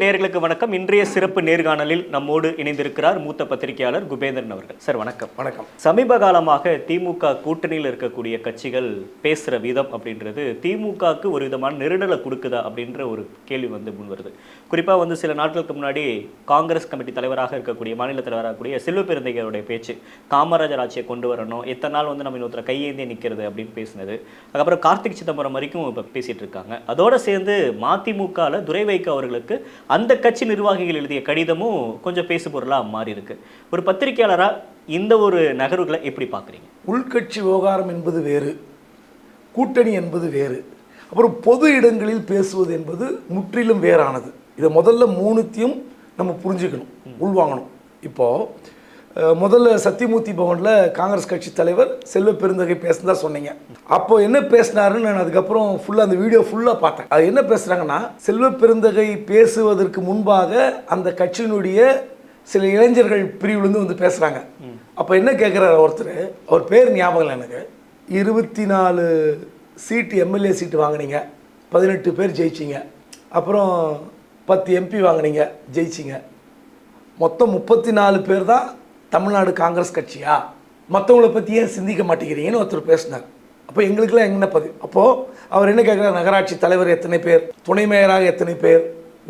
நேர்களுக்கு வணக்கம். இன்றைய சிறப்பு நேர்காணலில் நம்மோடு இணைந்திருக்கிறார் மூத்த பத்திரிகையாளர் குபேந்திரன் அவர்கள். சார் வணக்கம். வணக்கம். சமீப காலமாக திமுக கூட்டணியில் இருக்கக்கூடிய கட்சிகள் பேசுகிற விதம் அப்படின்றது திமுகவுக்கு ஒரு விதமான நெருடலை கொடுக்குதா அப்படின்ற ஒரு கேள்வி வந்து முன் வருது. குறிப்பாக வந்து சில நாட்களுக்கு முன்னாடி காங்கிரஸ் கமிட்டி தலைவராக இருக்கக்கூடிய மாநில தலைவராக கூடிய செல்வ பெருந்தையருடைய பேச்சு காமராஜர் ஆட்சியை கொண்டு வரணும் எத்தனை நாள் வந்து நம்ம இன்னொருத்தர கையேந்தி நிற்கிறது அப்படின்னு பேசினது. அதுக்கப்புறம் கார்த்திக் சிதம்பரம் வரைக்கும் இப்போ பேசிட்டு இருக்காங்க. அதோட சேர்ந்து மதிமுகவில் துரை வைகோ அவர்களுக்கு அந்த கட்சி நிர்வாகிகள் எழுதிய கடிதமும் கொஞ்சம் பேசு பொருளாக மாறி இருக்கு. ஒரு பத்திரிகையாளராக இந்த ஒரு நகர்வுகளை எப்படி பார்க்குறீங்க? உள்கட்சி விவகாரம் என்பது வேறு கூட்டணி என்பது வேறு அப்புறம் பொது இடங்களில் பேசுவது என்பது முற்றிலும் வேறானது. இதை முதல்ல மூணுத்தையும் நம்ம புரிஞ்சுக்கணும் உள்வாங்கணும். இப்போது முதல்ல சத்தியமூர்த்தி பவனில் காங்கிரஸ் கட்சி தலைவர் செல்வ பெருந்தகை பேசுனதா சொன்னீங்க. அப்போ என்ன பேசினாருன்னு நான் அதுக்கப்புறம் ஃபுல்லாக அந்த வீடியோ ஃபுல்லாக பார்த்தேன். அது என்ன பேசுகிறாங்கன்னா செல்வ பெருந்தகை பேசுவதற்கு முன்பாக அந்த கட்சியினுடைய சில இளைஞர்கள் பிரிவுலேருந்து வந்து பேசுகிறாங்க அப்போ என்ன கேட்குறாரு ஒருத்தர்? அவர் பேர் ஞாபகம் இல்லை எனக்கு. இருபத்தி நாலு சீட்டு எம்எல்ஏ சீட்டு வாங்கினீங்க. பதினெட்டு பேர் ஜெயிச்சிங்க. அப்புறம் பத்து எம்பி வாங்கினீங்க. ஜெயிச்சிங்க. மொத்தம் முப்பத்தி நாலு பேர் தான் தமிழ்நாடு காங்கிரஸ் கட்சியா? மற்றவங்கள பற்றி ஏன் சிந்திக்க மாட்டேங்கிறீங்கன்னு ஒருத்தர் பேசினார். அப்போ எங்களுக்கெல்லாம் என்ன பதிவு அப்போது அவர் என்ன கேட்குறாரு? நகராட்சி தலைவர் எத்தனை பேர்? துணை மேயராக எத்தனை பேர்?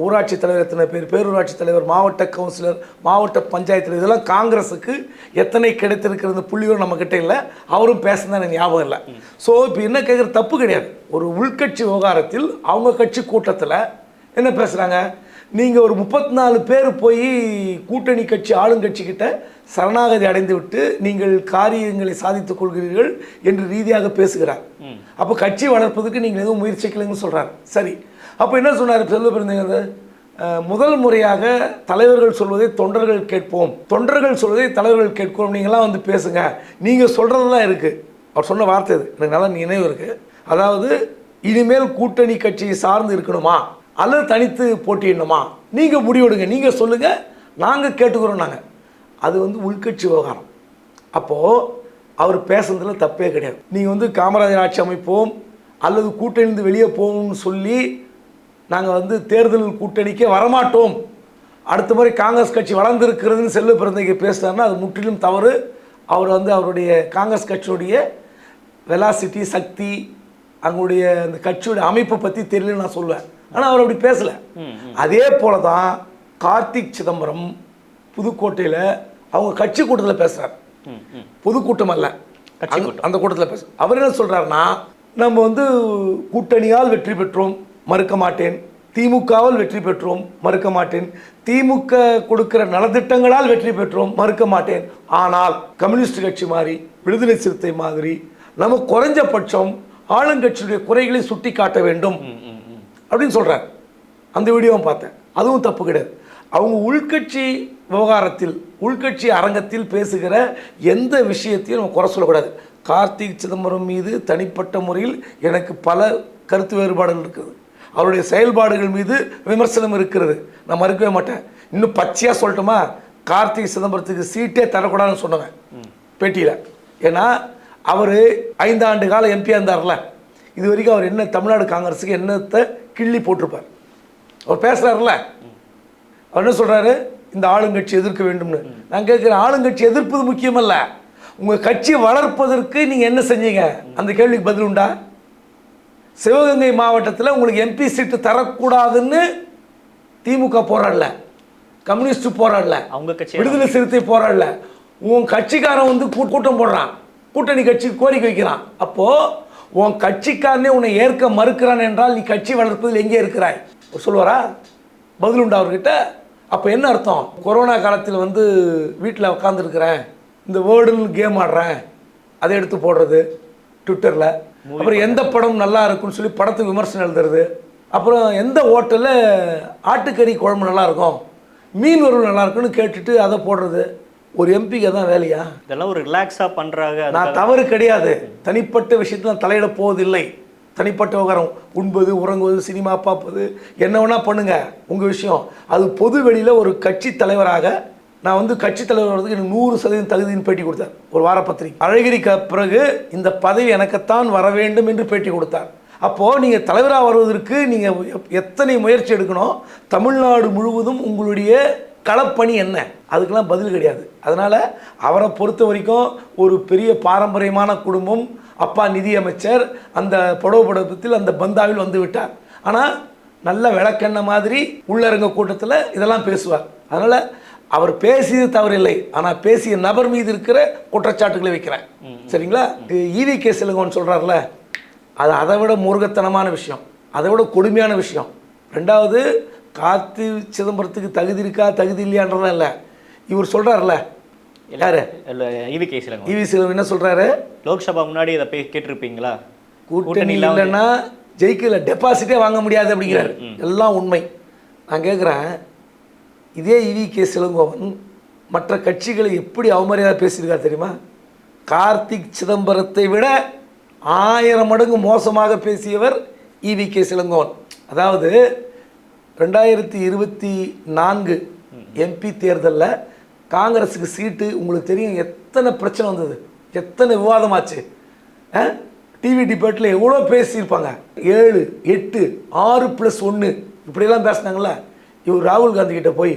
ஊராட்சி தலைவர் எத்தனை பேர்? பேரூராட்சி தலைவர் மாவட்ட கவுன்சிலர் மாவட்ட பஞ்சாயத்து இதெல்லாம் காங்கிரஸுக்கு எத்தனை கிடைத்திருக்கிறது புள்ளியோடு நம்மக்கிட்ட இல்லை. அவரும் பேசுனது ஞாபகம் இல்லை. ஸோ இப்போ என்ன கேட்குற தப்பு கிடையாது. ஒரு உள்கட்சி விவகாரத்தில் அவங்க கட்சி கூட்டத்தில் என்ன பேசுகிறாங்க நீங்கள் ஒரு முப்பத்தி நாலு பேர் போய் கூட்டணி கட்சி ஆளுங்கட்சி கிட்ட சரணாகதி அடைந்து விட்டு நீங்கள் காரியங்களை சாதித்துக் கொள்கிறீர்கள் என்று ரீதியாக பேசுகிறார். அப்போ கட்சி வளர்ப்பதற்கு நீங்கள் எதுவும் முயற்சிக்கலைன்னு சொல்கிறார் சரி. அப்போ என்ன சொன்னார் செல்வ பிறந்தது முதல் முறையாக தலைவர்கள் சொல்வதை தொண்டர்கள் கேட்போம். தொண்டர்கள் சொல்வதை தலைவர்கள் கேட்போம் நீங்களாம் வந்து பேசுங்க. நீங்கள் சொல்கிறதெல்லாம் இருக்குது அவர் சொன்ன வார்த்தை இது எனக்கு நல்லா நினைவு இருக்குது அதாவது இனிமேல் கூட்டணி கட்சியை சார்ந்து இருக்கணுமா? அல்லது தனித்து போட்டியிடணுமா? நீங்கள் முடிவெடுங்க நீங்கள் சொல்லுங்கள் நாங்கள் கேட்டுக்கிறோம் நாங்கள் அது வந்து உள்கட்சி விவகாரம். அப்போது அவர் பேசுனதுல தப்பே கிடையாது. நீங்கள் வந்து காமராஜர் ஆட்சி அமைப்போம் அல்லது கூட்டணிந்து வெளியே போவோம்னு சொல்லி நாங்கள் வந்து தேர்தல் கூட்டணிக்கே வரமாட்டோம். அடுத்த மாதிரி காங்கிரஸ் கட்சி வளர்ந்துருக்கிறதுன்னு செல்வ பிறந்தைக்கு பேசுனாருன்னா அது முற்றிலும் தவறு. அவர் வந்து அவருடைய காங்கிரஸ் கட்சியுடைய வெலாசிட்டி சக்தி அவங்களுடைய அந்த கட்சியோட அமைப்பை பற்றி தெரியலன்னு நான் சொல்லுவேன். ஆனால் அவர் அப்படி பேசலை. அதே போல தான் கார்த்திக் சிதம்பரம் புதுக்கோட்டையில் அவங்க கட்சி கூட்டத்தில் பேசுகிறார். பொதுக்கூட்டம் அல்ல. அந்த- கூட்டத்தில் பேச அவர் என்ன சொல்றாருன்னா நம்ம வந்து கூட்டணியால் வெற்றி பெற்றோம் மறுக்க மாட்டேன். திமுகவால் வெற்றி பெற்றோம் மறுக்க மாட்டேன். திமுக கொடுக்கிற நலத்திட்டங்களால் வெற்றி பெற்றோம் மறுக்க மாட்டேன். ஆனால் கம்யூனிஸ்ட் கட்சி மாதிரி விடுதலை சிறுத்தை மாதிரி நம்ம குறைஞ்சபட்சம் ஆளுங்கட்சியுடைய குறைகளை சுட்டி காட்ட வேண்டும் அப்படின்னு சொல்கிறார் அந்த வீடியோவும் பார்த்தேன். அதுவும் தப்பு கிடையாது. அவங்க உள்கட்சி விவகாரத்தில் உள்கட்சி அரங்கத்தில் பேசுகிற எந்த விஷயத்தையும் நம்ம குறை சொல்லக்கூடாது. கார்த்திக் சிதம்பரம் மீது தனிப்பட்ட முறையில் எனக்கு பல கருத்து வேறுபாடுகள் இருக்குது. அவருடைய செயல்பாடுகள் மீது விமர்சனம் இருக்கிறது. நான் மறுக்கவே மாட்டேன். இன்னும் பச்சையாக சொல்லட்டுமா? கார்த்திக் சிதம்பரத்துக்கு சீட்டே தரக்கூடாதுன்னு சொன்னவன் பேட்டியில். ஏன்னா அவர் ஐந்தாண்டு கால எம்பியாக இருந்தார்ல. இது வரைக்கும் அவர் என்ன தமிழ்நாடு காங்கிரஸுக்கு என்னத்தை கிள்ளி போட்டிருப்பார். அவர் பேசுகிறாருல்ல அவர் என்ன சொல்கிறாரு இந்த ஆளுங்கட்சி எதிர்க்க வேண்டும்னு. நான் கேட்குறேன் ஆளுங்கட்சி எதிர்ப்பது முக்கியமல்ல. உங்கள் கட்சி வளர்ப்பதற்கு நீங்கள் என்ன செஞ்சீங்க? அந்த கேள்விக்கு பதில் உண்டா? சிவகங்கை மாவட்டத்தில் உங்களுக்கு எம்பி சீட்டு தரக்கூடாதுன்னு திமுக போராடல. கம்யூனிஸ்ட் போராடல. அவங்க கட்சி விடுதலை சிறுத்தை போராடல. உன் கட்சிக்காரன் வந்து கூட்டம் போடுறான். கூட்டணி கட்சி கோரிக்கை வைக்கிறான். அப்போ உன் கட்சிக்காரனே உன்னை ஏற்க மறுக்கிறான் என்றால் நீ கட்சி வளர்ப்பதில் எங்கே இருக்கிறாய்? சொல்லுவாரா? பதில் உண்டா அவர்கிட்ட. அப்போ என்ன அர்த்தம்? கொரோனா காலத்தில் வந்து வீட்டில் உட்காந்துருக்கிறேன் இந்த வேர்டுன்னு கேம் ஆடுறேன். அதை எடுத்து போடுறது ட்விட்டரில் அப்புறம் எந்த படம் நல்லா இருக்குன்னு சொல்லி படத்துக்கு விமர்சனம் எழுதுறது. அப்புறம் எந்த ஹோட்டலில் ஆட்டுக்கறி குழம்பு நல்லா இருக்கும்? மீன் வறுவல் நல்லா இருக்குன்னு கேட்டுட்டு அதை போடுறது. ஒரு எம்பிக்கு தான் வேலையா? இதெல்லாம் ஒரு ரிலாக்ஸாக பண்ணுறாங்க நான் தவறு கிடையாது. தனிப்பட்ட விஷயத்தில் நான் தலையிட போவதில்லை. தனிப்பட்ட விவகாரம் உண்பது உறங்குவது சினிமா பார்ப்பது என்ன வேணால் பண்ணுங்க. உங்கள் விஷயம். அது பொது வெளியில் ஒரு கட்சி தலைவராக நான் வந்து கட்சி தலைவர் வரதுக்கு எனக்கு நூறு சதவீதம் தகுதின்னு பேட்டி கொடுத்தார். ஒரு வார பத்திரிகை அழகிரிக்கு பிறகு இந்த பதவி எனக்குத்தான் வர வேண்டும் என்று பேட்டி கொடுத்தார். அப்போது நீங்கள் தலைவராக வருவதற்கு நீங்கள் எத்தனை முயற்சி எடுக்கணும்? தமிழ்நாடு முழுவதும் உங்களுடைய களப்பணி என்ன? அதுக்கெல்லாம் பதில் கிடையாது. அதனால் அவரை பொறுத்த வரைக்கும் ஒரு பெரிய பாரம்பரியமான குடும்பம் அப்பா நிதியமைச்சர் அந்த புடவை படத்தில் அந்த பந்தாவில் வந்து விட்டார். ஆனால் நல்ல விளக்கெண்ண மாதிரி உள்ளரங்க கூட்டத்தில் இதெல்லாம் பேசுவார். அதனால் அவர் பேசியது தவறில்லை. ஆனால் பேசிய நபர் மீது இருக்கிற குற்றச்சாட்டுகளை வைக்கிறேன். சரிங்களா? ஈவி கே சிலங்கோன்னு சொல்கிறார்ல அது அதை விட முருகத்தனமான விஷயம் அதை விட கொடுமையான விஷயம். ரெண்டாவது கார்த்தி சிதம்பரத்துக்கு தகுதி இருக்கா தகுதி இல்லையான்றதுலாம் இல்லை. இவர் சொல்கிறார்ல யாரு? இவி கேசிலங்க ஈவி சிலவன் என்ன சொல்கிறாரு லோக்சபா முன்னாடி இதை போய் கேட்டிருப்பீங்களா? கூட்டணி இல்லைன்னா ஜெயிக்கல டெபாசிட்டே வாங்க முடியாது அப்படிங்கிறாரு. எல்லாம் உண்மை. நான் கேட்குறேன் இதே இவி கே சிலங்கோவன் மற்ற கட்சிகளை எப்படி அவமரியாதை பேசியிருக்கார் தெரியுமா? கார்த்திக் சிதம்பரத்தை விட ஆயிரம் மடங்கு மோசமாக பேசியவர் இவி கே சிலங்கோவன். அதாவது ரெண்டாயிரத்தி இருபத்தி நான்கு எம்பி தேர்தலில் காங்கிரஸுக்கு சீட்டு உங்களுக்கு தெரியும் எத்தனை பிரச்சனை வந்தது? எத்தனை விவாதமாச்சு? டிவி டிபேட்டில் எவ்வளோ பேசியிருப்பாங்க? ஏழு எட்டு ஆறு ப்ளஸ் ஒன்று இப்படியெல்லாம் பேசினாங்கள இவர் ராகுல் காந்தி கிட்ட போய்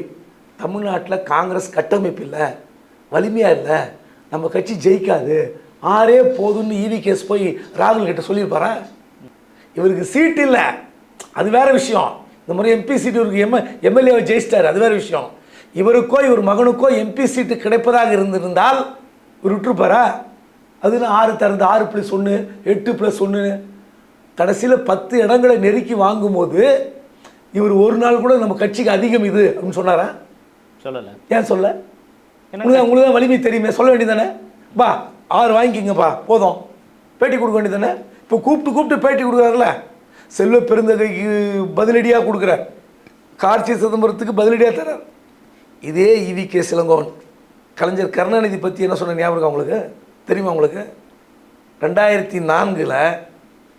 தமிழ்நாட்டில் காங்கிரஸ் கட்டமைப்பு இல்லை வலிமையாக இல்லை நம்ம கட்சி ஜெயிக்காது. ஆறே போதும்னு ஈவி கேஸ் போய் ராகுல் கிட்ட சொல்லியிருப்பாரா? இவருக்கு சீட் இல்லை. அது வேற விஷயம். இந்த மாதிரி எம்பி சீட் இவருக்கு எம் எம்எல்ஏவை ஜெயிச்சிட்டார். அது வேற விஷயம். இவருக்கோ இவர் மகனுக்கோ எம்பி சீட்டு கிடைப்பதாக இருந்திருந்தால் இவர் விட்டுருப்பாரா? அது ஆறு தரது ஆறு ப்ளஸ் ஒன்று எட்டு ப்ளஸ் ஒன்று கடைசியில் பத்து இடங்களை நெருக்கி வாங்கும்போது இவர் ஒரு நாள் கூட நம்ம கட்சிக்கு அதிகம் இது அப்படின்னு சொன்னாரா? சொல்லல. ஏன் சொல்ல? உங்களுக்கு தான் வலிமை தெரியுமே. சொல்ல வேண்டியதானே பா ஆறு வாங்கிக்கிங்கப்பா போதும். பேட்டி கொடுக்க வேண்டியதானே இப்போ கூப்பிட்டு கூப்பிட்டு பேட்டி கொடுக்குறாருல செல்வ பெருந்தகைக்கு பதிலடியாக கொடுக்குறார். கார்த்தி சிதம்பரத்துக்கு பதிலடியாக தரார். இதே இவி கே சிலங்கோவன். கலைஞர் கருணாநிதி பற்றி என்ன சொன்ன ஞாபகம் அவங்களுக்கு உங்களுக்கு? தெரியுமா உங்களுக்கு? ரெண்டாயிரத்தி நான்கில்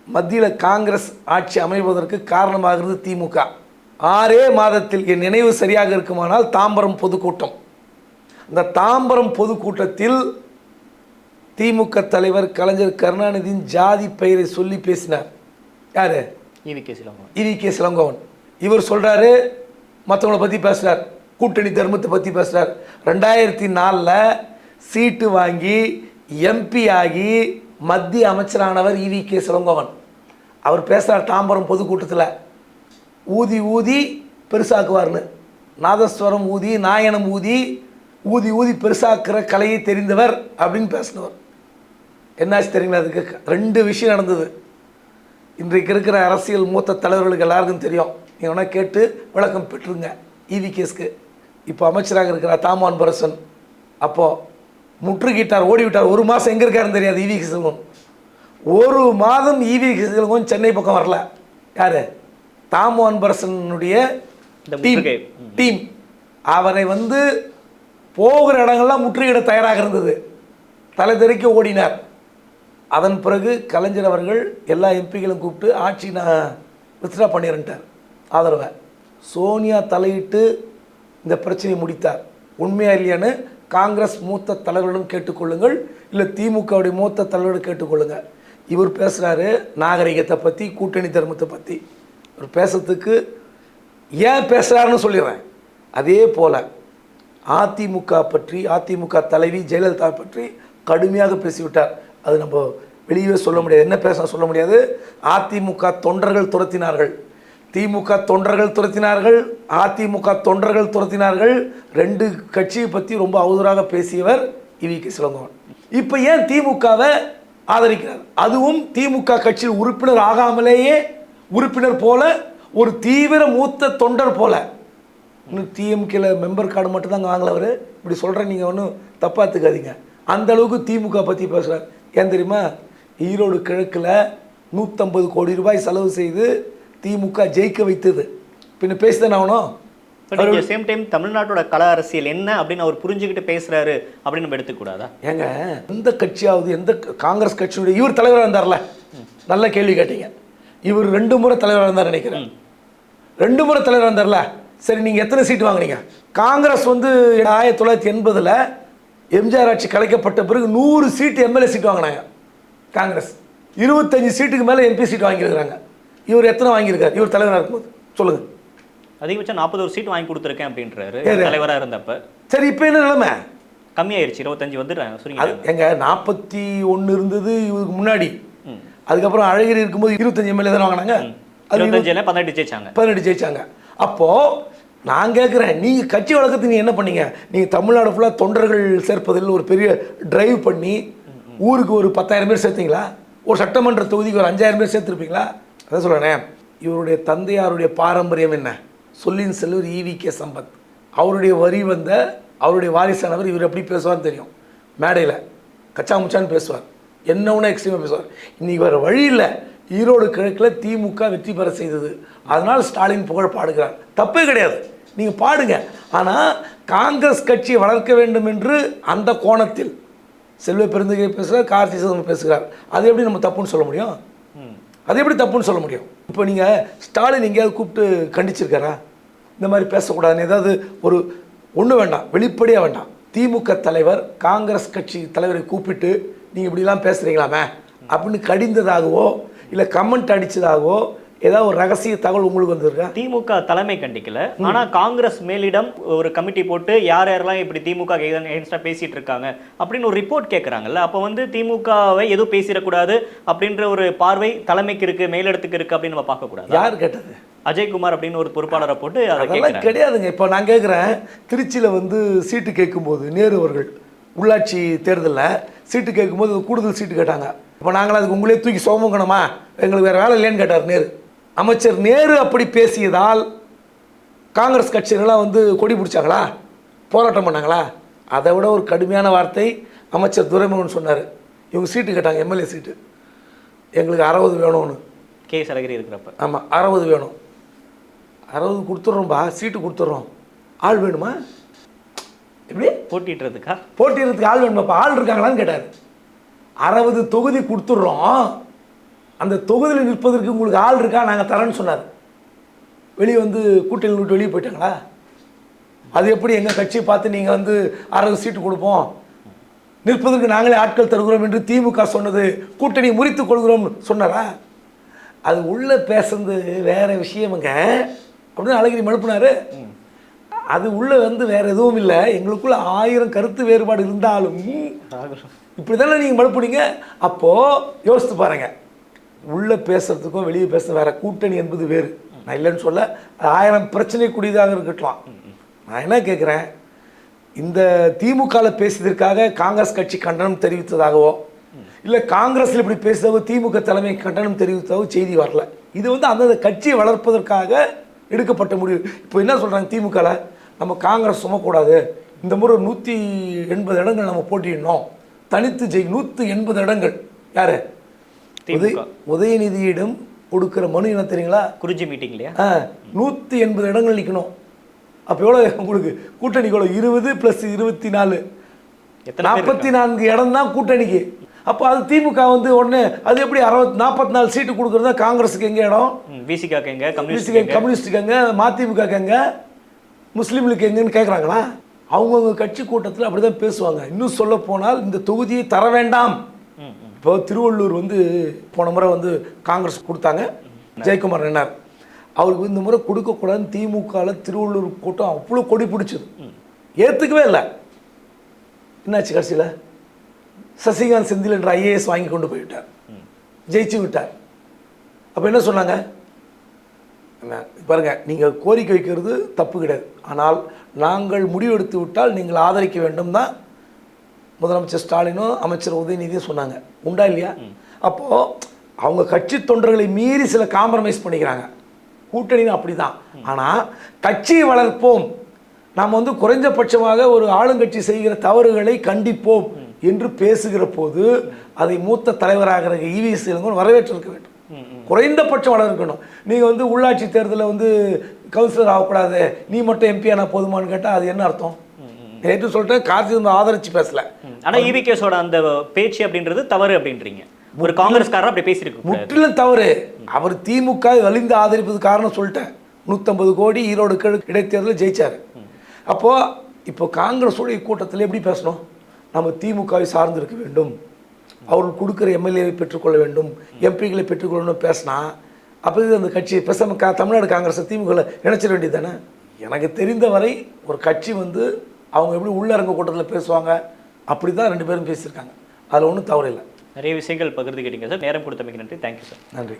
மத்தியில் காங்கிரஸ் ஆட்சி அமைவதற்கு காரணமாகிறது திமுக ஆறே மாதத்தில் என் நினைவு சரியாக இருக்குமானால் தாம்பரம் பொதுக்கூட்டம். அந்த தாம்பரம் பொதுக்கூட்டத்தில் திமுக தலைவர் கலைஞர் கருணாநிதியின் ஜாதி பெயரை சொல்லி பேசினார். யாரு? இவி கேசிலங்க இவி கே சிலங்கோவன் இவர் சொல்கிறாரு மற்றவங்கள பற்றி பேசுகிறார் கூட்டணி தர்மத்தை பற்றி பேசுகிறார் ரெண்டாயிரத்தி நாலில் சீட்டு வாங்கி எம்பி ஆகி மத்திய அமைச்சரானவர் இவி கே சிலங்கோவன் அவர் பேசுகிறார் தாம்பரம் பொதுக்கூட்டத்தில். ஊதி ஊதி பெருசாக்குவார்னு. நாதஸ்வரம் ஊதி நாயனம் ஊதி ஊதி ஊதி பெருசாக்குற கலையை தெரிந்தவர் அப்படின்னு பேசினவர். என்னாச்சு தெரியுங்களா அதுக்கு? ரெண்டு விஷயம் நடந்தது. இன்றைக்கு இருக்கிற அரசியல் மூத்த தலைவர்களுக்கு எல்லாருக்கும் தெரியும். நீங்கள் வேணால் கேட்டு விளக்கம் பெற்றுங்க. இவி கேஸ்க்கு. இப்போ அமைச்சராக இருக்கிற தாமான் பரசன் அப்போது முற்றுகிட்டார் ஓடி விட்டார் ஒரு மாதம் எங்கே இருக்காருன்னு தெரியாது இவி செல்வம் ஒரு மாதம் இவி செல்வம் சென்னை பக்கம் வரல. யார்? தாமோன் பரசனுடைய இந்த டீம். டீம். அவரை வந்து போகிற இடங்கள்லாம் முற்றுகையிட தயாராக இருந்தது. தலை தெறிக்க ஓடினார். அதன் பிறகு கலைஞர் அவர்கள் எல்லா எம்பிகளும் கூப்பிட்டு ஆட்சி நான் வித்ரா பண்ணிடுறேன்ட்டார் ஆதரவை. சோனியா தலையிட்டு இந்த பிரச்சனையை முடித்தார். உண்மையாக இல்லையான்னு காங்கிரஸ் மூத்த தலைவர்களும் கேட்டுக்கொள்ளுங்கள். இல்லை திமுகவுடைய மூத்த தலைவர்கள் கேட்டுக்கொள்ளுங்கள். இவர் பேசுகிறாரு நாகரிகத்தை பற்றி கூட்டணி தர்மத்தை பற்றி இவர் பேசுறதுக்கு ஏன் பேசுகிறாருன்னு சொல்லிடுறேன். அதே போல் அதிமுக பற்றி அதிமுக தலைவி ஜெயலலிதா பற்றி கடுமையாக பேசிவிட்டார். அது நம்ம வெளியவே சொல்ல முடியாது. என்ன பேச சொல்ல முடியாது? அதிமுக தொண்டர்கள் துரத்தினார்கள். திமுக தொண்டர்கள் துரத்தினார்கள். அதிமுக தொண்டர்கள் துரத்தினார்கள். ரெண்டு கட்சியை பற்றி ரொம்ப அவதூறாக பேசியவர் இவி கே சிலங்கோவன் இப்போ ஏன் திமுகவை ஆதரிக்கிறார்? அதுவும் திமுக கட்சியில் உறுப்பினர் ஆகாமலேயே உறுப்பினர் போல ஒரு தீவிர மூத்த தொண்டர் போல. இன்னும் டிஎம்கேல மெம்பர் கார்டு மட்டும் தாங்க வாங்கல அவர். இப்படி சொல்கிறேன் நீங்கள் ஒன்றும் தப்பாத்துக்காதீங்க அந்த அளவுக்கு திமுக பற்றி பேசுகிறார் ஏன் தெரியுமா? ஈரோடு கிழக்கில் நூற்றம்பது கோடி ரூபாய் செலவு செய்து திமுக ஜெயிக்க வைத்தது. பின்ன பேசிதானே ஆகணும்? பட் சேம் டைம் தமிழ்நாட்டோட கல அரசியல் என்ன அப்படின்னு அவர் புரிஞ்சுக்கிட்டு பேசுறாரு அப்படின்னு நம்ம எடுத்துக்கூடாதா? ஏங்க எந்த கட்சியாவது எந்த காங்கிரஸ் கட்சியுடைய இவர் தலைவராக இருந்தார்ல? நல்ல கேள்வி கேட்டீங்க. இவர் ரெண்டு முறை தலைவராக இருந்தார் நினைக்கிறேன். ரெண்டு முறை தலைவராக இருந்தார்ல? சரி நீங்கள் எத்தனை சீட்டு வாங்குனீங்க? காங்கிரஸ் வந்து ஆயிரத்தி தொள்ளாயிரத்தி எண்பதில் எம்ஜிஆர் ஆட்சி கலைக்கப்பட்ட பிறகு நூறு சீட்டு எம்எல்ஏ சீட் வாங்கினாங்க. காங்கிரஸ். இருபத்தஞ்சு சீட்டுக்கு மேலே எம்பி சீட் வாங்கியிருக்கிறாங்க. இவர் எத்தனை வாங்கியிருக்காரு? இவர் தலைவராக இருக்கும்போது. சொல்லுங்கள் அதிகபட்சம் நாற்பது ஒரு சீட் வாங்கி கொடுத்துருக்கேன் அப்படின்றாரு. யாரு? தலைவரா இருந்தப்ப. சரி இப்போ என்ன நிலைமை? கம்மியாயிருச்சு. இருபத்தஞ்சு வந்து அது சுருங்கிட்டாங்க எங்க நாற்பத்தி ஒன்று இருந்தது இவருக்கு முன்னாடி. அதுக்கப்புறம் அழகிரி இருக்கும்போது இருபத்தஞ்சு எம்எல்ஏ தானே வாங்கினாங்க. பதினெட்டு ஜெயிச்சாங்க. பதினெட்டு ஜெயிச்சாங்க. அப்போ நான் கேட்குறேன் நீங்கள் கட்சி வழக்கத்துக்கு நீங்கள் என்ன பண்ணீங்க? நீங்கள் தமிழ்நாடு ஃபுல்லாக தொண்டர்கள் சேர்ப்பதில் ஒரு பெரிய டிரைவ் பண்ணி ஊருக்கு ஒரு பத்தாயிரம் பேர் சேர்த்தீங்களா? ஒரு சட்டமன்ற தொகுதிக்கு ஒரு அஞ்சாயிரம் பேர் சேர்த்துருப்பீங்களா? அதான் சொல்கிறேனே இவருடைய தந்தையாருடைய பாரம்பரியம் என்ன? சொல்லின் செல்வர் ஈவி கே சம்பத். அவருடைய வரி வந்த அவருடைய வாரிசானவர் இவர் எப்படி பேசுவார்னு தெரியும். மேடையில் கச்சா முச்சான்னு பேசுவார். என்ன ஒன்று எக்ஸ்ட்ரீமாக பேசுவார். இன்னைக்கு வேறு வழி இல்லை. ஈரோடு கிழக்கில் திமுக வெற்றி பெற செய்தது. அதனால் ஸ்டாலின் புகழ் பாடுகிறார். தப்பே கிடையாது. நீங்கள் பாடுங்க. ஆனால் காங்கிரஸ் கட்சியை வளர்க்க வேண்டும் என்று அந்த கோணத்தில் செல்வ பெருந்தகை பேசுகிறார் கார்த்தி சிதம்பரம் பேசுகிறார். அது எப்படி நம்ம தப்புன்னு சொல்ல முடியும்? ம். அது எப்படி தப்புன்னு சொல்ல முடியும்? இப்போ நீங்கள் ஸ்டாலின் எங்கேயாவது கூப்பிட்டு கண்டிச்சிருக்காரா? இந்த மாதிரி பேசக்கூடாதுன்னு ஏதாவது ஒரு ஒன்று வேண்டாம். வெளிப்படையாக வேண்டாம். திமுக தலைவர் காங்கிரஸ் கட்சி தலைவரை கூப்பிட்டு நீங்கள் இப்படிலாம் பேசுகிறீங்களாமே அப்படின்னு கடிந்ததாகவோ இல்லை கமெண்ட் அடித்ததாகவோ ஏதாவது ஒரு ரகசிய தகவல் உங்களுக்கு வந்திருக்கா? திமுக தலைமை கண்டிக்கல. ஆனா காங்கிரஸ் மேலிடம் ஒரு கமிட்டி போட்டு யார் யாரெல்லாம் இப்படி திமுக எகென்ஸ்டா பேசிட்டு இருக்காங்க அப்படின்னு ஒரு ரிப்போர்ட் கேட்கறாங்கல்ல அப்ப வந்து திமுகவை எதுவும் பேசிடக்கூடாது அப்படின்ற ஒரு பார்வை தலைமைக்கு இருக்கு மேலிடத்துக்கு இருக்கு அப்படின்னு நம்ம பார்க்க கூடாது யார் கேட்டது? அஜய்குமார் அப்படின்னு ஒரு பொறுப்பாளரை போட்டு அதை அதெல்லாம் கிடையாதுங்க. இப்போ நான் கேட்குறேன் திருச்சியில் வந்து சீட்டு கேட்கும்போது நேரு அவர்கள் உள்ளாட்சி தேர்தலில் சீட்டு கேட்கும்போது கூடுதல் சீட்டு கேட்டாங்க. இப்போ நாங்கள் அதுக்கு உங்களே தூக்கி சோமங்கணுமா? எங்களுக்கு வேறு வேலை இல்லைன்னு கேட்டார் நேரு. அமைச்சர் நேரு அப்படி பேசியதால் காங்கிரஸ் கட்சிகள்லாம் வந்து கொடி பிடிச்சாங்களா? போராட்டம் பண்ணாங்களா? அதை விட ஒரு கடுமையான வார்த்தை அமைச்சர் துரைமுகன் சொன்னார். இவங்க சீட்டு கேட்டாங்க எம்எல்ஏ சீட்டு. எங்களுக்கு அறுபது வேணும்னு. கே சரகிரி இருக்கிறப்ப. ஆமாம் அறுபது வேணும். அறுபது கொடுத்துட்றோம்பா சீட்டு கொடுத்துட்றோம் ஆள் வேணுமா? எப்படி? போட்டிட்டுறதுக்கா போட்டியிடறதுக்கு ஆள் வேணுமாப்பா? ஆள் இருக்காங்களான்னு கேட்டார். அறுபது தொகுதி கொடுத்துட்றோம். அந்த தொகுதியில் நிற்பதற்கு உங்களுக்கு ஆள் இருக்கா? நாங்கள் தரேன்னு சொன்னார். வெளியே வந்து கூட்டணி விட்டு வெளியே போயிட்டாங்களா? அது எப்படி எங்கள் கட்சியை பார்த்து நீங்கள் வந்து அறுபது சீட்டு கொடுப்போம்? நிற்பதற்கு நாங்களே ஆட்கள் தருகிறோம் என்று திமுக சொன்னது கூட்டணி முறித்துக் கொள்கிறோம் சொன்னாரா? அது உள்ளே பேசுறது வேற விஷயமுங்க. அப்படின்னு அழகிரி மழுப்பினாரு. அது உள்ளே வந்து வேறு எதுவும் இல்லை. எங்களுக்குள்ள ஆயிரம் கருத்து வேறுபாடு இருந்தாலும் இப்படி தானே நீங்கள் மழுப்புனீங்க அப்போது யோசித்து பாருங்க. உள்ளே பேசுகிறதுக்கும் வெளியே பேசுறது வேறு கூட்டணி என்பது வேறு. நான் இல்லைன்னு சொல்ல ஆயிரம் பிரச்சனைக்குரியதாக இருக்கட்டும். நான் என்ன கேட்குறேன் இந்த திமுகவில் பேசியதற்காக காங்கிரஸ் கட்சி கண்டனம் தெரிவித்ததாகவோ இல்லை காங்கிரஸில் இப்படி பேசுறதோ திமுக தலைமை கண்டனம் தெரிவித்ததாகவோ செய்தி வரல. இது வந்து அந்தந்த கட்சியை வளர்ப்பதற்காக எடுக்கப்பட்ட முடிவு. இப்போ என்ன சொல்கிறாங்க திமுகவில் நம்ம காங்கிரஸ் சுமக்கூடாது இந்த முறை நூற்றி எண்பது இடங்கள் நம்ம போட்டியிடணும். தனித்து ஜெய் நூற்றி எண்பது இடங்கள். யார்? உதய உதயநிதியிடம் கொடுக்குற மனு என்ன தெரியுங்களா? குறிஞ்சி மீட்டிங் இல்லையா? ஆ நூற்றி எண்பது இடங்கள் நிற்கணும் அப்போ எவ்வளோ உங்களுக்கு கூட்டணிக்கு எவ்வளோ இருபது ப்ளஸ் இருபத்தி நாலு நாற்பத்தி நான்கு இடம் தான் கூட்டணிக்கு. அப்போ அது திமுக வந்து உடனே அது எப்படி அறுபத்தி நாற்பத்தி நாலு சீட்டு கொடுக்குறதா காங்கிரஸுக்கு எங்கே இடம்? விசிகாக்கு எங்க? கம்யூனிஸ்ட் கம்யூனிஸ்ட் கம்யூனிஸ்டுக்கு எங்க? மதிமுக எங்க? முஸ்லீம்களுக்கு எங்கன்னு கேட்குறாங்களா அவங்கவுங்க கட்சி கூட்டத்தில் அப்படி தான் பேசுவாங்க. இன்னும் சொல்ல போனால் இந்த தொகுதியை தர வேண்டாம். இப்போ திருவள்ளூர் வந்து போன முறை வந்து காங்கிரஸ் கொடுத்தாங்க. ஜெயக்குமார் நின்னார். அவருக்கு இந்த முறை கொடுக்கக்கூடாதுன்னு திமுகவில் திருவள்ளூர் கூட்டம் அவ்வளோ கொடி பிடிச்சது. ஏற்றுக்கவே இல்லை. என்னாச்சு கடைசியில்? சசிகாந்த் செந்தில் என்ற ஐஏஎஸ் வாங்கி கொண்டு போய்விட்டார். ஜெயிச்சு விட்டார். அப்போ என்ன சொன்னாங்க? என்ன, பாருங்க நீங்கள் கோரிக்கை வைக்கிறது தப்பு கிடையாது. ஆனால் நாங்கள் முடிவெடுத்து விட்டால் நீங்கள் ஆதரிக்க வேண்டும் தான் முதலமைச்சர் ஸ்டாலினும் அமைச்சர் உதயநிதியும் சொன்னாங்க. உண்டா இல்லையா? அப்போது அவங்க கட்சி தொண்டர்களை மீறி சில காம்ப்ரமைஸ் பண்ணிக்கிறாங்க. கூட்டணின்னு அப்படி தான் ஆனால் கட்சியை வளர்ப்போம். நாம் வந்து குறைந்தபட்சமாக ஒரு ஆளுங்கட்சி செய்கிற தவறுகளை கண்டிப்போம் என்று பேசுகிற போது அதை மூத்த தலைவராகிற இவிஎஸ் இளங்கோன் வரவேற்றிருக்க வேண்டும். குறைந்தபட்சம் வளர்க்கணும் நீங்கள் வந்து உள்ளாட்சி தேர்தலில் வந்து கவுன்சிலர் ஆகக்கூடாது. நீ மட்டும் எம்பி ஆனா போதுமான்னு கேட்டால் அது என்ன அர்த்தம்? நேற்று சொல்லிட்டு கார்த்தி ஆதரிச்சு பேசல. ம். ஆனா இவிகேஸோட அந்த பேச்சு அப்படின்றது தவறு அப்படின்றீங்க. ஒரு காங்கிரஸ்காரர் அப்படி பேசியிருக்கு. முற்றிலும் தவறு. அவர் திமுக வலிந்து ஆதரிப்பது காரணம் சொல்லிட்டேன். நூற்றம்பது கோடி ஈரோடு கிழக்கு இடைத்தேர்தலில் ஜெயிச்சார். அப்போது இப்போ காங்கிரஸோடைய கூட்டத்தில் எப்படி பேசணும்? நம்ம திமுகவை சார்ந்திருக்க வேண்டும். அவர்கள் கொடுக்குற எம்எல்ஏவை பெற்றுக்கொள்ள வேண்டும் எம்பிகளை பெற்றுக்கொள்ளணும் பேசினா அப்போ இது அந்த கட்சி பேசாம கா தமிழ்நாடு காங்கிரஸ் திமுக நினைச்சிட வேண்டியது தானே? எனக்கு தெரிந்த வரை ஒரு கட்சி வந்து அவங்க எப்படி உள்ளரங்க கூட்டத்தில் பேசுவாங்க அப்படி தான் ரெண்டு பேரும் பேசியிருக்காங்க. அதில் ஒன்றும் தவறு இல்லை. நிறைய விஷயங்கள் பகிர்ந்துக்கிட்டீங்க சார். நேரம் கொடுத்தமைக்கு நன்றி. தேங்க்யூ சார் நன்றி.